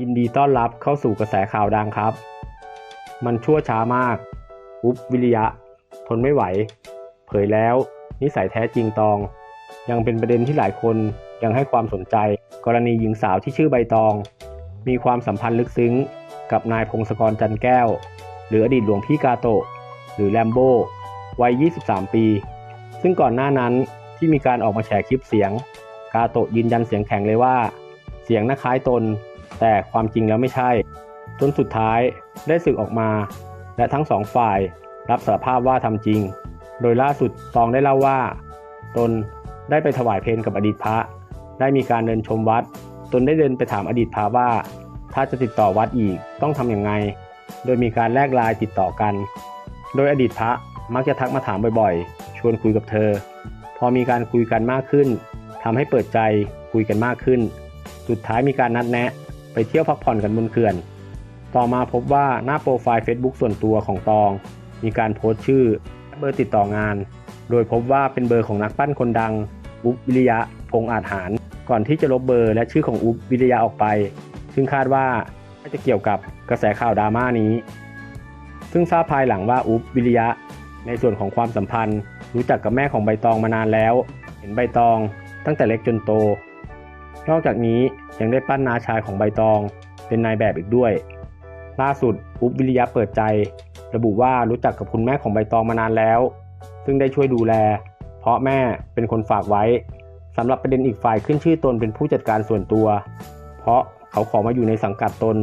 ยินดีต้อนรับเข้าสู่กระแสข่าวดังครับ มันชั่วช้ามาก อุ๊บวิริยะ ทนไม่ไหว เผยแล้ว นิสัยแท้จริงตอง ยังเป็นประเด็นที่หลายคนยังให้ความสนใจ กรณีหญิงสาวที่ชื่อใบตอง มีความสัมพันธ์ลึกซึ้ง กับนายพงศกรจันแก้ว หรืออดีตหลวงพี่กาโตะ หรือแลมโบวัย 23 ปี ซึ่งก่อนหน้านั้นที่มีการออกมาแฉคลิปเสียง กาโตะยืนยันเสียงแข็งเลยว่า เสียงน่าคล้ายตน แต่ความจริงแล้วไม่ใช่ จนสุดท้ายได้สึกออกมา และทั้งสองฝ่ายรับสารภาพว่าทำจริง โดยล่าสุดตองได้เล่าว่า ตนได้ไปถวายเพลกับอดีตพระ ได้มีการเดินชมวัด ตนได้เดินไปถามอดีตพระว่า ถ้าจะติดต่อวัดอีกต้องทำอย่างไง โดยมีการแลกลน์ติดต่อกัน โดยอดีตพระมักจะทักมาถามบ่อยๆ ชวนคุยกับเธอ พอมีการคุยกันมากขึ้นทำให้เปิดใจคุยกันมากขึ้น สุดท้ายมีการนัดแนะ ไปเที่ยวพักผ่อนกันบนเขื่อน ต่อมาพบว่าหน้าโปรไฟล์ Facebook ส่วนตัวของตอง มีการโพสต์ชื่อและเบอร์ติดต่องาน โดยพบว่าเป็นเบอร์ของนักปั้นคนดังอุ๊บวิริยะพงอาจหาร ก่อนที่จะลบเบอร์และชื่อของอุ๊บวิริยะออกไป ซึ่งคาดว่าน่าจะเกี่ยวกับกระแสข่าวดราม่านี้ ซึ่งทราบภายหลังว่าอุ๊บวิริยะ ในส่วนของความสัมพันธ์ รู้จักกับแม่ของใบตองมานานแล้ว เห็นใบตองตั้งแต่เล็กจนโต นอกจากนี้ยังได้ปั้นนาชายของใบตองเป็นนายแบบอีกด้วย ล่าสุดอุ๊บวิริยะเปิดใจ ระบุว่ารู้จักกับคุณแม่ของใบตองมานานแล้ว ซึ่งได้ช่วยดูแล เพราะแม่เป็นคนฝากไว้สำหรับประเด็นอีกฝ่ายขึ้นชื่อตนเป็นผู้จัดการส่วนตัว เพราะเขาขอมาอยู่ในสังกัดตน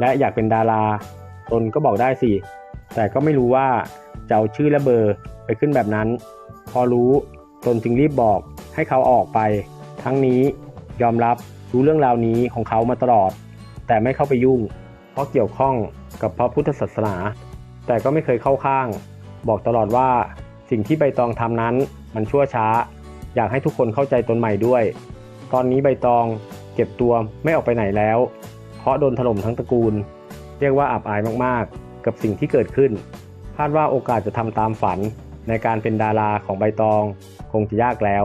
และอยากเป็นดารา ตนก็บอกได้สิ แต่ก็ไม่รู้ว่าจะเอาชื่อและเบอร์ไปขึ้นแบบนั้น พอรู้ตนจึงรีบบอกให้เขาออกไป ทั้งนี้ ยอมรับรู้เรื่องราวนี้ของเขามาตลอด แต่ไม่เข้าไปยุ่ง เพราะเกี่ยวข้องกับพระพุทธศาสนา แต่ก็ไม่เคยเข้าข้าง บอกตลอดว่าสิ่งที่ใบตองทำนั้นมันชั่วช้า อยากให้ทุกคนเข้าใจตนใหม่ด้วย ตอนนี้ใบตองเก็บตัวไม่ออกไปไหนแล้ว เพราะโดนถล่มทั้งตระกูล เรียกว่าอับอายมากๆ กับสิ่งที่เกิดขึ้น คาดว่าโอกาสจะทำตามฝันในการเป็นดาราของใบตอง คงจะยากแล้ว